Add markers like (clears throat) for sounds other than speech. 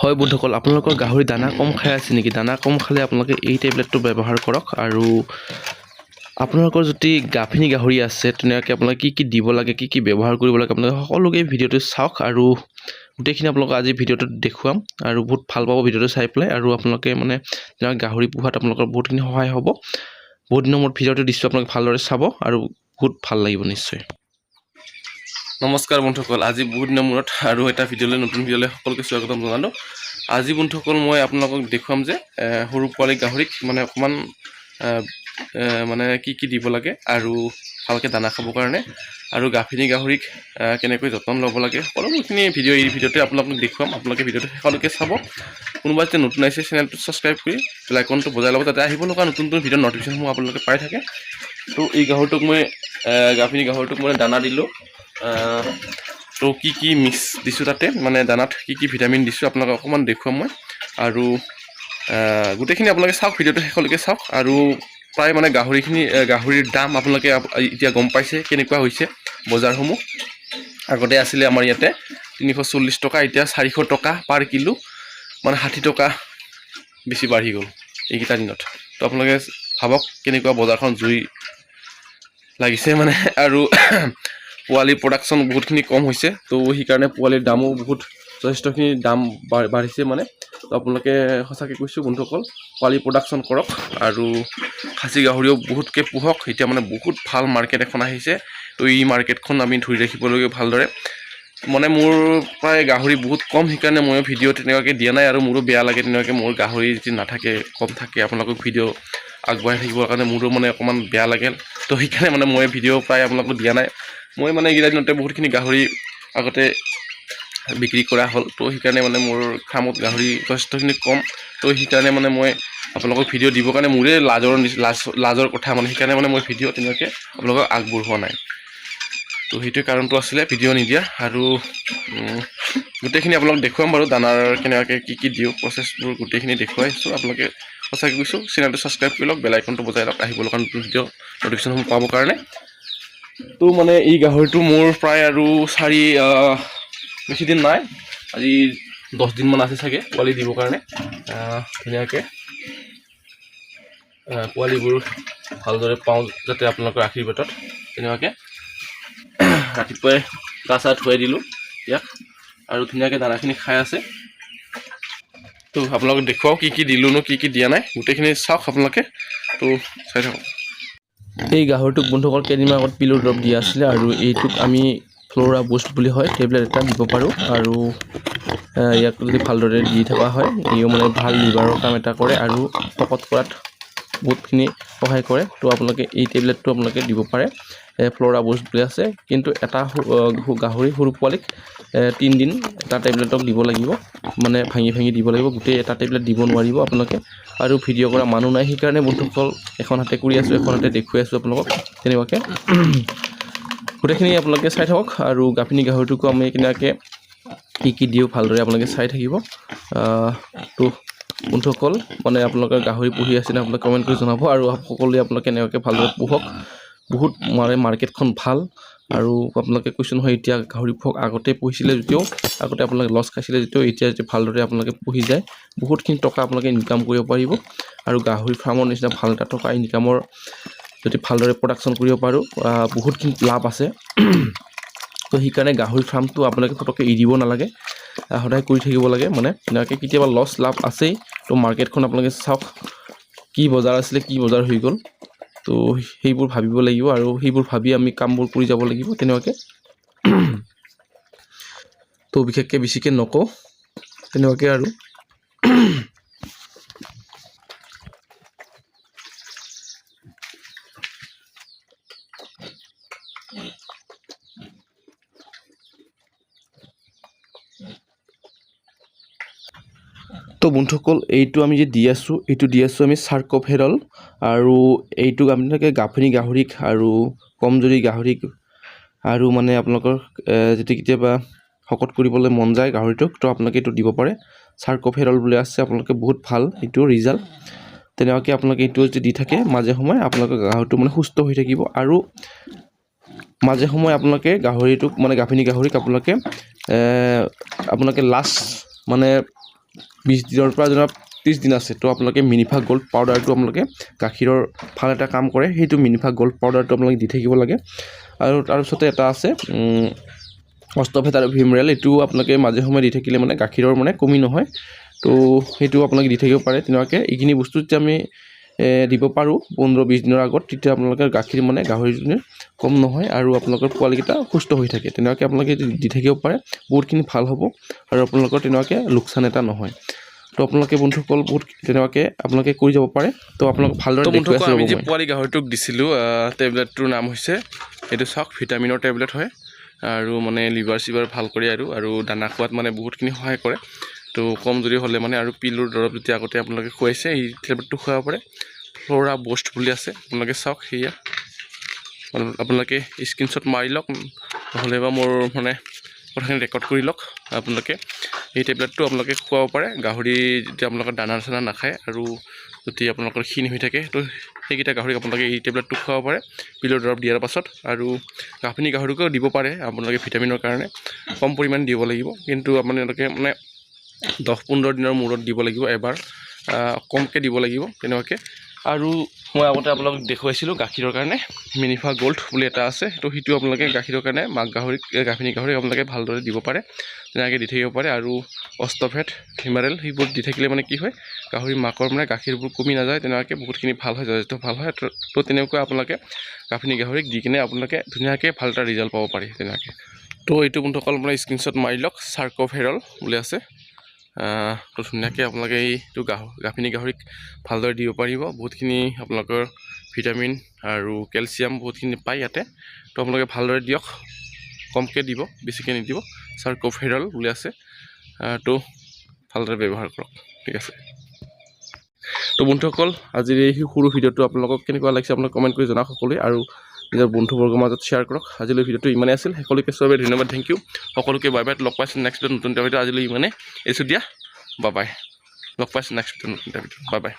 হয় বন্ধুসকল, আপোনালোকৰ গাহৰি দানা কম খাই আছে নেকি? দানা কম খালে আপোনালোকে এই টেবলেটটো ব্যৱহাৰ কৰক আৰু আপোনালোকৰ যদি গাভিনী গাহৰি আছে তেনেকুৱাকৈ আপোনালোকে কি কি দিব লাগে, কি কি ব্যৱহাৰ কৰিব লাগে, আপোনালোকে সকলোকে ভিডিঅ'টো চাওক আৰু গোটেইখিনি আপোনালোকক আজি ভিডিঅ'টোত দেখুৱাম আৰু বহুত ভালো পাব ভিডিঅ'টো চাই পেলাই আৰু আপোনালোকে মানে তেনেকুৱা গাহৰি পোহাত আপোনালোকৰ বহুতখিনি সহায় হ'ব। বহুত দিনৰ মূৰত ভিডিঅ'টো দিছোঁ, আপোনালোকে ভালদৰে চাব আৰু বহুত ভালো লাগিব নিশ্চয়। নমস্কাৰ বন্ধুসকল, আজি বহুত দিনৰ মূৰত আৰু এটা ভিডিঅ'লৈ, নতুন ভিডিঅ'লৈ সকলোকে স্বাগতম জনালোঁ। আজি বন্ধুসকল, মই আপোনালোকক দেখুৱাম যে সৰু পোৱালি গাহৰিক মানে অকণমান মানে কি কি দিব লাগে আৰু ভালকৈ দানা খাবৰ কাৰণে আৰু গাভিনী গাহৰিক কেনেকৈ যতন ল'ব লাগে সকলোখিনি ভিডিঅ' এই ভিডিঅ'তে আপোনালোকক দেখুৱাম। আপোনালোকে ভিডিঅ'টো শেষলৈকে চাব। কোনোবা যেতিয়া নতুন আহিছে চেনেলটো ছাবস্ক্ৰাইব কৰি বেলাইকনটো বজাই ল'ব। যাতে আহিব লগা নতুন নতুন ভিডিঅ' নটিফিকেশ্যনসমূহ আপোনালোকে পাই থাকে। তো এই গাহৰিটোক মই গাভিনী গাহৰিটোক মই দানা দিলোঁ। তো কি কি মিক্স দিছোঁ তাতে? মানে দানাত কি কি ভিটামিন দিছোঁ আপোনালোকক অকণমান দেখুৱাম মই। আৰু গোটেইখিনি আপোনালোকে চাওক, ভিডিঅ'টো শেষলৈকে চাওক। আৰু প্ৰায় মানে গাহৰিখিনি গাহৰিৰ দাম আপোনালোকে আপ- এতিয়া গম পাইছে কেনেকুৱা হৈছে বজাৰসমূহ। আগতে আছিলে আমাৰ ইয়াতে তিনিশ চল্লিছ টকা, এতিয়া চাৰিশ টকা পাৰ কিলো মানে ষাঠি টকা বেছি বাঢ়ি গ'ল এইকেইটা দিনত। তো আপোনালোকে ভাবক কেনেকুৱা বজাৰখন জুই লাগিছে মানে আৰু (coughs) পোৱালি প্ৰডাকশ্যন বহুতখিনি কম হৈছে, তো সেইকাৰণে পোৱালিৰ দামো বহুত যথেষ্টখিনি দাম বাঢ়িছে মানে। তো আপোনালোকে সঁচাকৈ কৈছোঁ বন্ধুসকল পোৱালি প্ৰডাকশ্যন কৰক আৰু খাচী গাহৰিও বহুতকৈ পোহক। এতিয়া মানে বহুত ভালো মাৰ্কেট এখন আহিছে। তো এই মাৰ্কেটখন আমি ধৰি ৰাখিব লাগিব ভালদৰে। মানে মোৰ প্ৰায় গাহৰি বহুত কম, সেইকাৰণে মই ভিডিঅ' তেনেকুৱাকৈ দিয়া নাই আৰু মোৰো বেয়া লাগে তেনেকুৱাকৈ মোৰ গাহৰি যদি নাথাকে, কম থাকে, আপোনালোকক ভিডিঅ' আগবঢ়াই থাকিবৰ কাৰণে মোৰো মানে অকণমান বেয়া লাগে। তো সেইকাৰণে মানে মই ভিডিঅ' প্ৰায় আপোনালোকক দিয়া নাই। মই মানে এইকেইটা দিনতে বহুতখিনি গাহৰি আগতে বিক্ৰী কৰা হ'ল। তো সেইকাৰণে মানে মোৰ ফাৰ্মত গাহৰি যথেষ্টখিনি কম। তো সেইকাৰণে মানে মই আপোনালোকক ভিডিঅ' দিবৰ কাৰণে মোৰে লাজৰ লাজ লাজৰ কথা মানে সেইকাৰণে মানে মই ভিডিঅ' তেনেকুৱাকৈ আপোনালোকক আগবঢ়োৱা নাই। তো সেইটোৱে কাৰণটো আছিলে, ভিডিঅ' নিদিয়া। আৰু গোটেইখিনি আপোনালোক দেখুৱাম বাৰু, দানাৰ কেনেকুৱাকৈ কি কি দিওঁ, প্ৰচেছবোৰ গোটেইখিনি দেখুৱাইছোঁ আপোনালোকে সঁচাকৈ কৈছোঁ, চেনেলটো ছাবস্ক্ৰাইব কৰি লওক, বেলাইকনটো বজাই লওক, আহিব লগা নতুন ভিডিঅ' নটিফিকেশ্যনসমূহ পাবৰ কাৰণে। তো মানে এই গাহৰিটো মোৰ প্ৰায় আৰু চাৰি বেছি দিন নাই। আজি দহ দিনমান আছে চাগে পোৱালি দিবৰ কাৰণে। ধুনীয়াকৈ। পোৱালিবোৰ ভালদৰে পাওঁ যাতে আপোনালোকৰ আশীৰ্বাদত। তেনেকুৱাকৈ (clears throat) ৰাতিপুৱাই গা চা ধুৱাই দিলোঁ ইয়াক। আৰু ধুনীয়াকৈ দানাখিনি খাই আছে। তো আপোনালোকে দেখুৱাওক কি কি দিলোঁনো, কি কি দিয়া নাই। গোটেইখিনি চাওক আপোনালোকে। তো চাই থাকক। এই গাহৰিটোক বন্ধুসকল কেইদিনমান আগত পিলৰ দৰৱ দিয়া আছিলে আৰু এইটোক আমি ফ্ল'ৰা বুষ্ট বুলি হয় টেবলেট এটা দিব পাৰোঁ। আৰু ইয়াক যদি ভালদৰে দি থকা হয় ইও মানে ভালো লিভাৰৰ কাম এটা কৰে আৰু শকত কৰাত বহুতখিনি সহায় কৰে। তো আপোনালোকে এই টেবলেটটো আপোনালোকে দিব পাৰে ফ্ল'ৰা বুষ্ট বুলি আছে। কিন্তু এটা গাহৰি সৰু পোৱালিক তিনিদিন এটা টেবলেটক দিব লাগিব। মানে ভাঙি ভাঙি দিব লাগিব, গোটেই এটা টেবলেট দিব নোৱাৰিব আপোনালোকে। আৰু ভিডিঅ' কৰা মানুহ নাই, সেইকাৰণে বন্ধুসকল এখন হাতে কৰি আছোঁ, এখন হাতে দেখুৱাই আছোঁ আপোনালোকক। তেনেকুৱাকৈ। গোটেইখিনি আপোনালোকে চাই থাকক আৰু গাভিনী গাহৰিটোকো আমি কেনেকুৱাকৈ কি কি দিওঁ ভালদৰে আপোনালোকে চাই থাকিব। তো বন্ধুসকল মানে আপোনালোকে গাহৰি পুহি আছেনে আপোনালোকে কমেণ্ট কৰি জনাব আৰু সকলোৱে আপোনালোকে কেনেকুৱাকৈ ভালদৰে পোহক। বহুত মানে মাৰ্কেটখন ভাল আৰু আপোনালোকে কৈছোঁ নহয় এতিয়া গাহৰি পোহক আগতে পুহিছিলে যদিও আগতে আপোনালোকে লছ খাইছিলে যদিও এতিয়া যদি ভালদৰে আপোনালোকে পুহি যায় বহুতখিনি টকা আপোনালোকে ইনকাম কৰিব পাৰিব। আৰু গাহৰি ফাৰ্মৰ নিচিনা ভাল এটা টকা ইনকামৰ যদি ভালদৰে প্ৰডাকশ্যন কৰিব পাৰোঁ বহুতখিনি লাভ আছে। (clears throat) তো সেইকাৰণে গাহৰি ফাৰ্মটো আপোনালোকে পটককৈ এৰি দিব নালাগে সদায় কৰি থাকিব লাগে মানে। তেনেকৈ কেতিয়াবা লছ লাভ আছেই। তো মাৰ্কেটখন আপোনালোকে চাওক, কি বজাৰ আছিলে, কি বজাৰ হৈ গ'ল। তো সেইবোৰ ভাবিব লাগিব আৰু সেইবোৰ ভাবি আমি কামবোৰ কৰি যাব লাগিব তেনেকুৱাকৈ। (clears throat) তো বিশেষকৈ বেছিকৈ নকওঁ, তেনেকুৱাকৈ আৰু। (clears throat) তো বন্ধুসকল, এইটো আমি যে দি আছোঁ, এইটো দি আছোঁ আমি চাৰ্কোফেৰল আৰু এইটোক আপোনালোকে গাভনী গাহৰিক আৰু কমজুৰি গাহৰিক আৰু মানে আপোনালোকৰ যদি কেতিয়াবা শকত কৰিবলৈ মন যায় গাহৰিটোক, তো আপোনালোকে এইটো দিব পাৰে। চাৰ্কোফেৰল বুলি আছে, আপোনালোকে বহুত ভালো এইটো ৰিজাল্ট। তেনেকুৱাকৈ আপোনালোকে এইটো যদি দি থাকে, মাজে সময়ে আপোনালোকৰ গাহৰিটো মানে সুস্থ হৈ থাকিব আৰু মাজে সময়ে আপোনালোকে গাহৰিটোক মানে গাভিনী গাহৰিক আপোনালোকে আপোনালোকে লাষ্ট মানে বিছ দিনৰ পৰা যেনিবা ত্ৰিছ দিন আছে। তো আপোনালোকে মিনিফা গ'ল্ড পাউদাৰটো আপোনালোকে গাখীৰৰ ভালো এটা কাম কৰে। সেইটো মিনিফা গ'ল্ড পাউদাৰটো আপোনালোকে দি থাকিব লাগে। আৰু তাৰপিছতে এটা আছে অষ্টভেট আৰু ভিমৰেল। এইটো আপোনালোকে মাজে সময়ে দি থাকিলে মানে গাখীৰৰ মানে কমি নহয়। তো সেইটো আপোনালোকে দি থাকিব পাৰে। তেনেকুৱাকৈ এইখিনি বস্তু যেতিয়া আমি দিব পাৰোঁ। পোন্ধৰ বিছ দিনৰ আগত তেতিয়া আপোনালোকে গাখীৰ মানে গাহৰিজনীৰ কম নহয় আৰু আপোনালোকৰ পোৱালিকেইটা সুস্থ হৈ থাকে। তেনেকুৱাকৈ আপোনালোকে দি থাকিব পাৰে। বহুতখিনি ভালো হ'ব আৰু আপোনালোকৰ তেনেকুৱাকৈ লোকচান এটা নহয়। তো আপোনালোকে বন্ধুসকল বহুত তেনেকুৱাকৈ আপোনালোকে কৰি যাব পাৰে। তো আপোনালোক ভালদৰে বন্ধুসকল আমি যে। পোৱালি গাহৰিটোক দিছিলোঁ টেবলেটটোৰ নাম হৈছে এইটো চাওক ভিটামিনৰ টেবলেট হয়। আৰু মানে লিভাৰ চিভাৰ ভালো কৰে আৰু আৰু দানা খোৱাত মানে বহুতখিনি সহায় কৰে। তো কমজুৰি হ'লে মানে আৰু পিলৰ দৰৱ যদি আগতে আপোনালোকে খুৱাইছে এই টেবলেটটো খুৱাব পাৰে। ফ্ল'ৰা বষ্ট বুলি আছে, আপোনালোকে চাওক সেয়া। আপোনালো- আপোনালোকে স্ক্ৰীনশ্বট মাৰি লওক, নহ'লে বা মোৰ মানে কথাখিনি ৰেকৰ্ড কৰি লওক, আপোনালোকে এই টেবলেটটো আপোনালোকে খুৱাব পাৰে। গাহৰি যেতিয়া আপোনালোকৰ দানা চানা নাখায় আৰু যদি আপোনালোকৰ ক্ষীণ হৈ থাকে, তো সেইকেইটা গাহৰিক আপোনালোকে এই টেবলেটটো খুৱাব পাৰে, পিলৰ দৰৱ দিয়াৰ পাছত। আৰু গাভিনী গাহৰিকো দিব পাৰে, আপোনালোকে ভিটামিনৰ কাৰণে কম পৰিমাণে দিব লাগিব। কিন্তু আপোনালোকে মানে দহ পোন্ধৰ দিনৰ মূৰত দিব লাগিব এবাৰ কমকৈ দিব লাগিব তেনেকুৱাকৈ। আৰু মই আগতে আপোনালোকক দেখুৱাইছিলোঁ গাখীৰৰ কাৰণে মিনিফা গ'ল্ড বুলি এটা আছে তো সেইটো আপোনালোকে গাখীৰৰ কাৰণে মাক গাহৰিক এ, গাভিনী গাহৰিক আপোনালোকে ভালদৰে দিব পাৰে তেনেকৈ দি থাকিব পাৰে আৰু অষ্টভেট হিমাৰেল সেইবোৰ দি থাকিলে মানে কি হয় গাহৰি মাকৰ মানে গাখীৰবোৰ কমি নাযায় তেনেকুৱাকৈ বহুতখিনি ভাল হয় যথেষ্ট ভাল হয় তো তেনেকুৱা আপোনালোকে গাভিনী গাহৰিক দি কিনে আপোনালোকে ধুনীয়াকৈ ভাল এটা ৰিজাল্ট পাব পাৰি তেনেকুৱাকৈ। তো এইটো বন্ধুসকল আপোনাৰ স্ক্ৰীনশ্বট মাৰি লওক চাৰ্কোফেৰল বুলি আছে। তো ধুনীয়াকৈ আপোনালোকে এইটো গাহ গাভিনী গাহৰিক ভালদৰে দিব পাৰিব। বহুতখিনি আপোনালোকৰ ভিটামিন আৰু কেলচিয়াম বহুতখিনি পায় ইয়াতে। তো আপোনালোকে ভালদৰে দিয়ক। কমকৈ দিব বেছিকৈ নিদিব। চাৰ্কোফেৰল বুলি আছে। তো ভালদৰে ব্যৱহাৰ কৰক। ঠিক আছে। তো বন্ধুসকল আজিৰ এই সৰু ভিডিঅ'টো আপোনালোকক কেনেকুৱা লাগিছে আপোনালোকে কমেণ্ট কৰি জনাওক সকলোৱে। আৰু নিজৰ বন্ধুবৰ্গৰ মাজত শ্বেয়াৰ কৰক। আজিলৈ ভিডিঅ'টো ইমানেই আছিল। সকলোকে চবে ধন্যবাদ। থেংক ইউ সকলোকে বাই বাই লগ পাইছোঁ নেক্সট ভিডিঅ' নতুন ভিডিঅ' আজিলৈ ইমানেই। এইছোঁ দিয়া। বাই বাই লগ পাইছোঁ নেক্সট ভিডিঅ' নতুন ভিডিঅ' বাই বাই